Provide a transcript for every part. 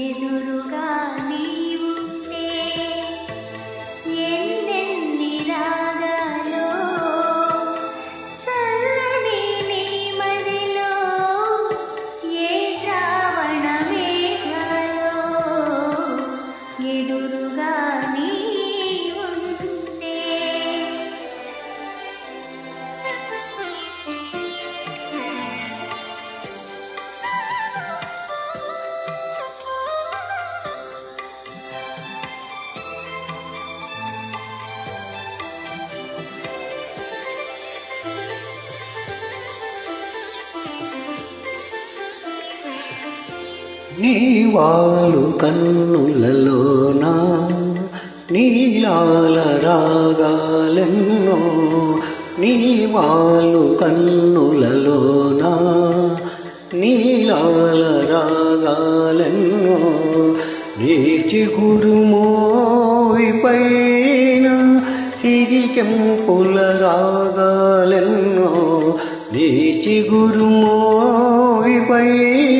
ఎదురుగా నీవుంటే ఎన్నెన్ని రాగాలో చల్లని నీ మదిలో ఏ శ్రావణ మేఘాలో ఎదురుగా నీవాడు కన్నులలోన నీలాల రాగాలెన్నో నీవాళ్ళు వాలు కన్నులలోన నీలాల రాగాలెన్నో నీ చిగురుమోవి పైన సిరికెంపుల రాగాలెన్నో నీ చిగురుమోవి పైన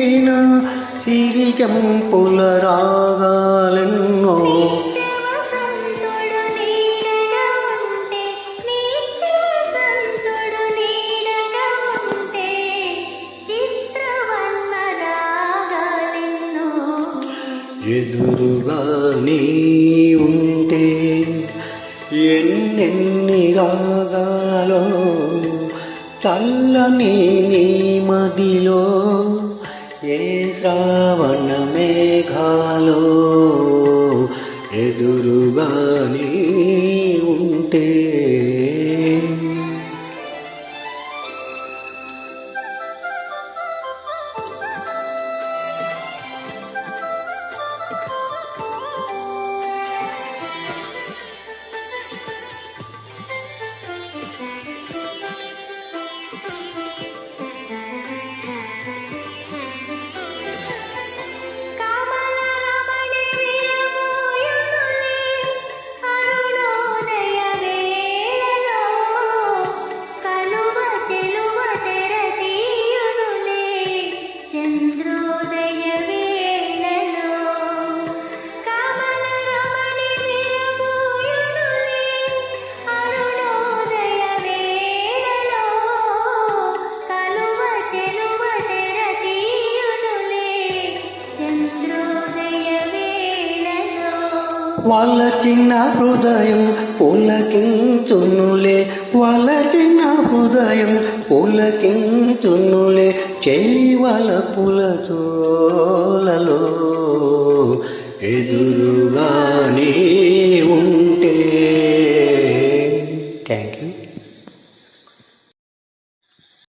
చిత్రవర్ణ రాగాలెన్నో ఎదురుగా నీ ఉంటే ఎన్నెన్ని రాగాలో చల్లని నీ మదిలో ఏ శ్రావణ మేఘాలో ఎదురుగాని ఉంటే వాళ్ళ చిన్న హృదయం పులకించునులే వాళ్ళ చిన్న హృదయం పులకించునులే చేవల పులచోలలో ఎదురుగా నీ